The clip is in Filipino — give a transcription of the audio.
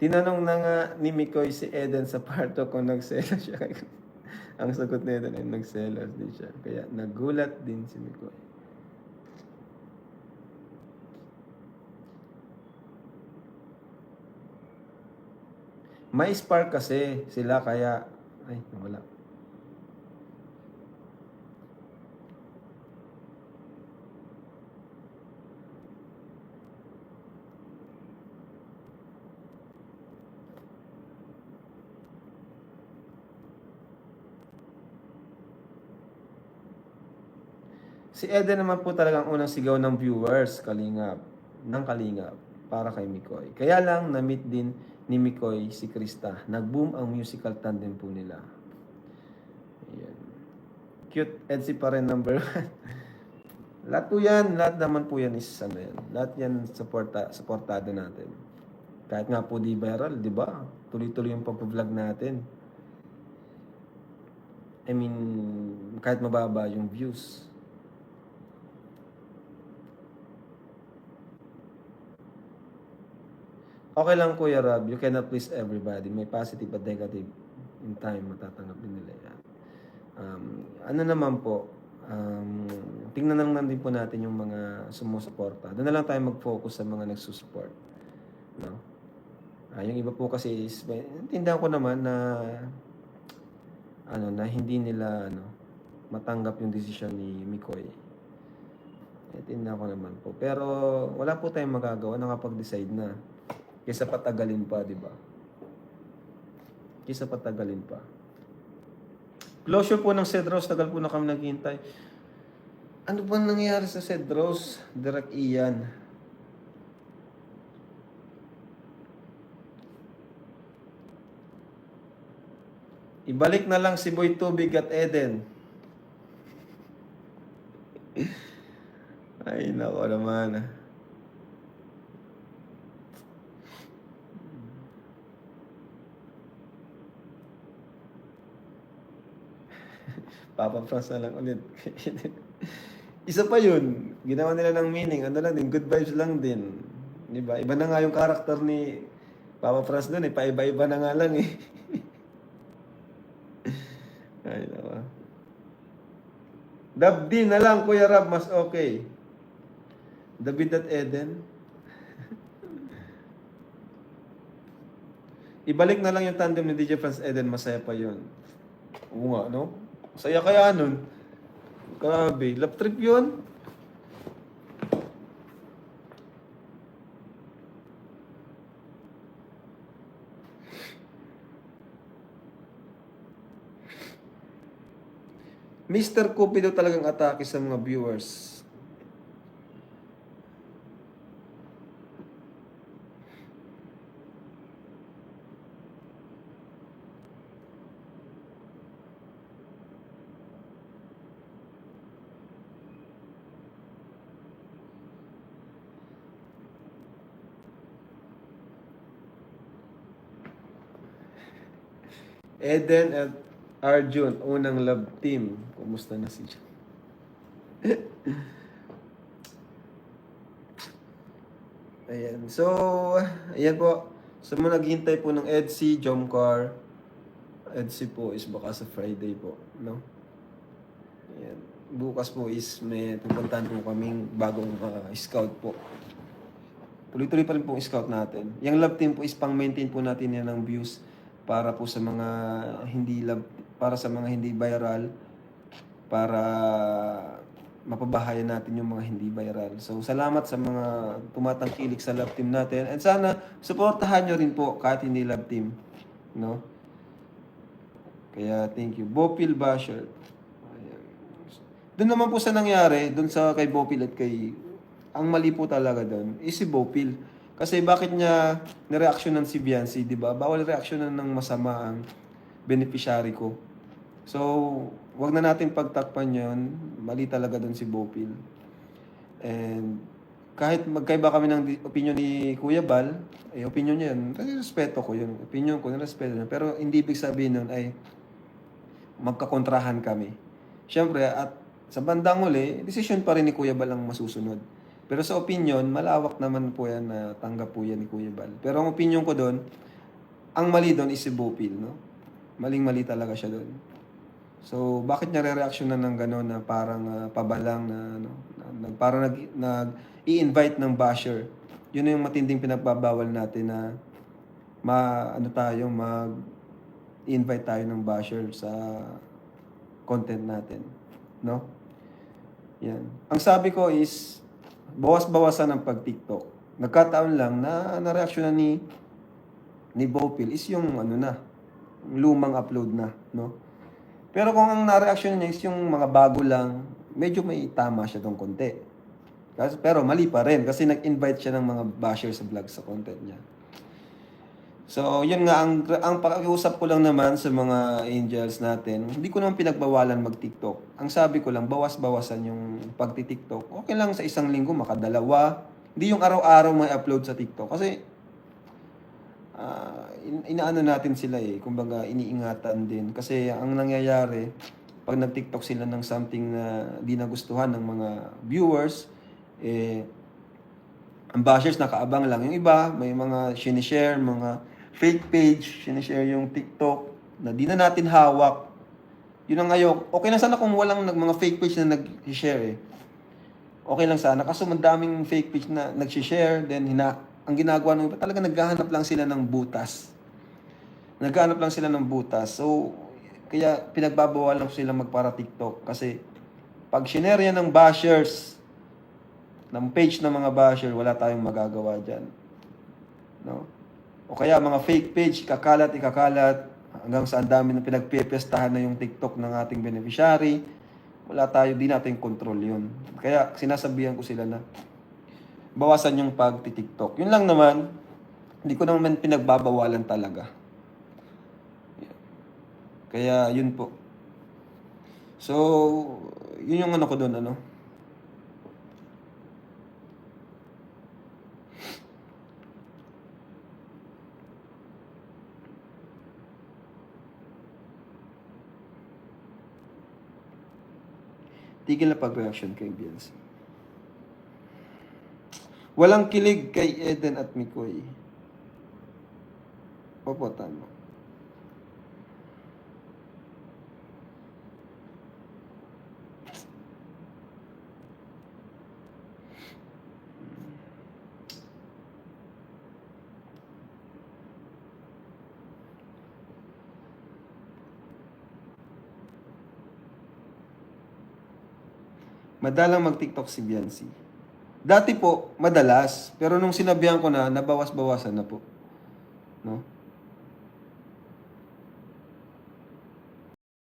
Tinanong na nga ni Mikoy si Eden sa parto kung nagsela siya. Ang sagot ni Eden ay nagsela din siya. Kaya nagulat din si Mikoy. May spark kasi sila kaya... Ay, wala. Si Eden naman po talagang unang sigaw ng viewers, kalingap, ng kalingap, para kay Mikoy. Kaya lang, na-meet din ni Mikoy si Krista. Nag-boom ang musical tandem po nila. Ayan. Cute Edsy pa rin number one. lahat po yan, lahat naman po yan is ano yan. Lahat yan supporta, supportado natin. Kahit nga po di viral, di ba? Tuloy-tuloy yung pag-vlog natin. I mean, kahit mababa yung views. Okay lang Kuya Rob, you cannot please everybody. May positive at negative in time, matatanggap din nila yan. Um, ano naman po, um, tingnan na lang din po natin yung mga sumusuporta. Doon na lang tayo mag-focus sa mga nagsusupport. No? Ah, yung iba po kasi is, tindahan ko naman na ano na hindi nila ano matanggap yung desisyon ni Mikoy. Eh, tindahan ko naman po. Pero wala po tayong magagawa, nakapag-decide na. Kaysa patagalin pa, di ba? Kaysa patagalin pa. Closure po ng Cedros, tagal po na kami naghihintay. Ano ba nangyayari sa Cedros? Direct Ian. Ibalik na lang si Boy Tubig at Eden. Ay, nako naman. ah. Papa Franz na lang ulit. Isa pa yun. Ginawa nila ng meaning. Ano lang din, good vibes lang din. Di ba? Iba na nga yung karakter ni Papa Franz doon eh. Paiba-iba na nga lang eh. Ay, nawa. Dabdi na lang, Kuya Rab, mas okay. David at Eden. Ibalik na lang yung tandem ni DJ Franz Eden, masaya pa yun. Oo nga, no? Saya kaya nun. Grabe, lap trip yun. Mr. Kupi daw talagang atake sa mga viewers. Eden at Arjun, unang love team. Kumusta na si John? ayan. So, ayan po. Sa mga naghihintay po ng EDC, Jomcar, EDC po is baka sa Friday po. No? Ayan. Bukas po is may pupuntahan po kaming bagong ah, scout po. Tuloy-tuloy pa rin po scout natin. Yung love team po is pang-maintain po natin yan ng views para po sa mga hindi love, para sa mga hindi viral para mapabahayan natin yung mga hindi viral. So, salamat sa mga tumatangkilik sa love team natin. And sana, supportahan nyo rin po kahit hindi love team. No? Kaya, thank you. Bopil Basher. Doon naman po sa nangyari, doon sa kay Bopil at kay... Ang mali po talaga doon is si Bopil. Kasi bakit niya nireaksyonan si Biancy, di ba? Bawal reaksyonan ng masama ang beneficiary ko. So, wag na natin pagtakpan yon Mali talaga doon si Bopil. And kahit magkaiba kami ng opinion ni Kuya Bal, eh, opinion niya yun. Respeto ko yun. Opinion ko, respeto niya. Pero hindi ibig sabihin nun ay magkakontrahan kami. Siyempre, at sa bandang huli, decision pa rin ni Kuya Bal ang masusunod. Pero sa opinion, malawak naman po yan na tanggap po yan ni Kuya Bal. Pero ang opinion ko doon, ang mali doon is si Bopil, no? Maling-mali talaga siya doon. So, bakit niya re-reaction na ng gano'n na parang ah, pabalang na, ano, na, na- parang nag, nag, i-invite ng basher. Yun yung matinding pinagbabawal natin na ma, ano tayo, mag, invite tayo ng basher sa content natin. No? Yan. Ang sabi ko is, bawas-bawasan ng pag-TikTok. Nagkataon lang na na-reaction na ni ni Bopil is yung ano na, lumang upload na, no? Pero kung ang na-reaction niya is yung mga bago lang, medyo may tama siya tong konti. Kasi, pero mali pa rin kasi nag-invite siya ng mga basher sa vlog sa content niya. So, yun nga, ang, ang pakiusap ko lang naman sa mga angels natin, hindi ko naman pinagbawalan mag-TikTok. Ang sabi ko lang, bawas-bawasan yung pagti-TikTok. Okay lang sa isang linggo, makadalawa. Hindi yung araw-araw may upload sa TikTok. Kasi, in- inaano natin sila eh. Kumbaga, iniingatan din. Kasi ang nangyayari, pag nag-TikTok sila ng something na di nagustuhan ng mga viewers, eh, ang bashers nakaabang lang. Yung iba, may mga sinishare, mga fake page, sinishare yung TikTok na di na natin hawak. Yun ang ngayon. Okay lang sana kung walang nag, mga fake page na nag-share eh. Okay lang sana. Kaso madaming fake page na nag-share, then hina, ang ginagawa ng iba, talaga naghahanap lang sila ng butas. Naghahanap lang sila ng butas. So, kaya pinagbabawalan ko sila magpara TikTok. Kasi, pag shinare yan ng bashers, ng page ng mga basher, wala tayong magagawa dyan. No? O kaya mga fake page, kakalat, ikakalat, hanggang sa ang dami na pinagpipestahan na yung TikTok ng ating beneficiary, wala tayo, di natin control yun. Kaya sinasabihan ko sila na bawasan yung pag-tiktok. Yun lang naman, hindi ko naman pinagbabawalan talaga. Kaya yun po. So, yun yung ano ko doon, ano. Tigil na pag-reaction kay Bielsa. Walang kilig kay Eden at Mikoy. Opo, tama. Madalang mag-TikTok si Biancy. Dati po, madalas. Pero nung sinabihan ko na, nabawas-bawasan na po. No?